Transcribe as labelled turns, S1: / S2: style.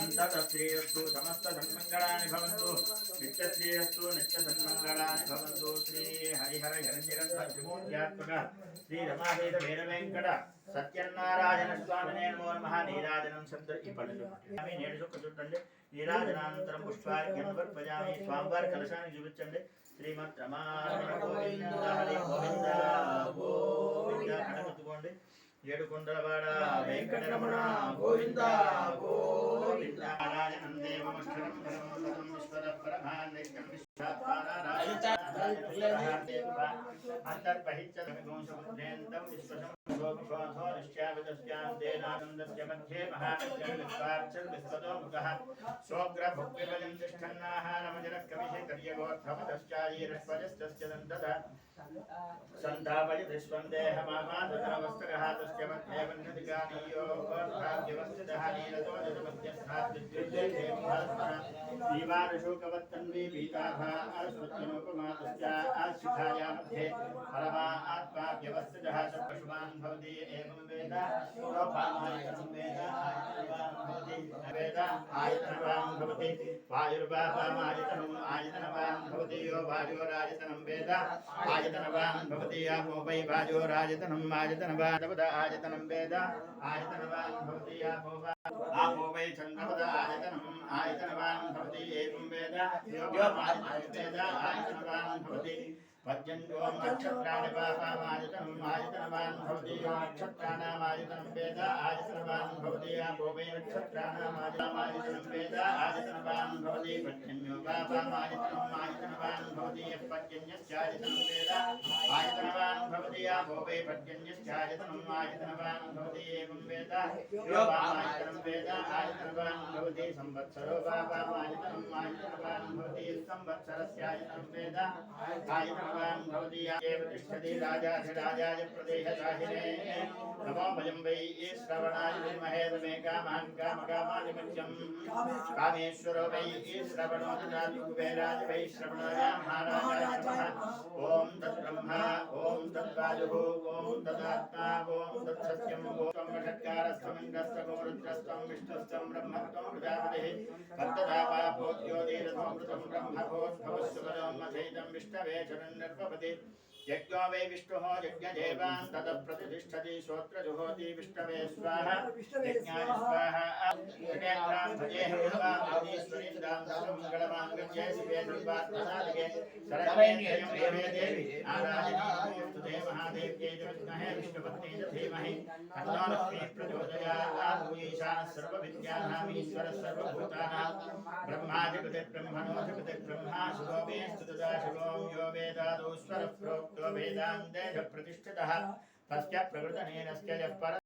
S1: నిత్యశ్రేయస్సు సమస్త ధన్మంగళాన్ని భవంతు. నిత్యశ్రేయస్సు నిత్య ధన్మంగళాన్ని భవంతు. శ్రీ హరిహర హిరణ్యరత్మూర్త్యాత్మక శ్రీ రమావేద వీరవేంకట సత్యనారాయణ స్వామి నేను నమ. నీరాజనం చంద్ర ఈ పళ్ళు నేను చొక్క చూడండి నీరాజనానంతరం పుష్పార్ఘ్యం స్వామివారి కలశాన్ని చూపించండి. శ్రీమద్ రమారమణ గోవింద హరి గోవింద గోవింద. కనబెట్టుకోండి ఏడుకొండలవాడ వెంకటరమణ గోవింద గోవింద. అంతర్పహించేంతం విశ్వసం గోపశోధో నిశ్చావిదస్యాంతేనానందస్య మధ్యే మహానస్యార్చన్ విశ్వతో ముఖః శోగ్రభుక్తిభజం తిష్టన్నాహారమజనకవిషే కర్యగోర్థమతశ్చాయీరస్వజస్తస్య దంతద सन्तापयति स्वं देहमामादनवस्त्रगः तस्य मध्ये वह्नदिगानीयो भाग्यवस्थितः नीलतो पीताभा अस्मत्तनोपमा तस्या आशिखाया मध्ये परमा आत्मा व्यवस्थितः च पशुमान् भवति एवं वेद वेद आयतनवान् भवति वेद आयतनवान् भवति। वायुर्वापामायतनम् आयतनवान् भवति। यो वायोरायतनं वेद। आयतनवान् भवति। यापो वै वायोरायतनम् आयतनवान् तवद आयतनं वेद। आयतनवान् भवति। वा आपो वै चन्द्रपद आयतनम् आयतनवान् भवति। एवं वेद। वेद। आयतनवान् भवति। नक्षत्राणि पापामायतनम् आयतनवान् भवति। यो नक्षत्राणामायतनं वेद। आयतनवान् भवति आपो वै नक्षत्राणामायतनं वेद आयतनवान् भवति पर्जन्यो पापामायतनम् आयतनवान् भवति यः पर्जन्यस्यायतनं वेद आयतनवान् भवति आपो वै पर्जन्यस्यायतनम् आयतनवान् भवति एवं वेद यो पापायतनं वेद आयतनवान् भवति संवत्सरो पापामायतनम् आयतनवान् भवति संवत्सरस्यायतनं वेद आयतनवान् भवति एव तिष्ठति राजाधिराजाय प्रदेशशाहिने नमो वयं वै श्रवणाय विद्महे तमे कामान् कामकामानि मह्यम् कामेश्वरो वै श्रवणो ददातु कुबेराय वै श्रवणाय महाराजाय नमः। ॐ तद्ब्रह्मा ॐ तद्वायुः ॐ तदात्मा ॐ तत्सत्यम् ॐ त्वं षट्कारस्थमिन्द्रस्तमो रुद्रस्त्वं ब्रह्मत्वं प्रजापतिः ब्रह्मभोद्भवस्वरोन्मथैतं विष्णवे चरन्नर्पपति यज्ञो वै विष्णुः यज्ञदेवान् ततः प्रतिष्ठति श्रोत्रजुहोति विष्णवे स्वाहा। यज्ञाय स्वाहा। भजे हरिवामधीश्वरीन्द्रां सर्वमङ्गलमाङ्गल्ये शिवे सर्वात्मसाधिके शरण्येन्द्रियं देवी आराधनीयमूर्तु महादेव्यै च विष्णुपत्नी च धीमहि। तन्नो लक्ष्मीः प्रचोदयात्। ईशानः सर्वविद्यानामीश्वरः सर्वभूतानां। ब्रह्माधिपतिर्ब्रह्मणो ब्रह्मा शिवो मे स्तुतदा यो वेदादौ स्वरः प्रोक्तो वेदान्ते प्रतिष्ठितः। तस्य प्रकृतनेनस्य यः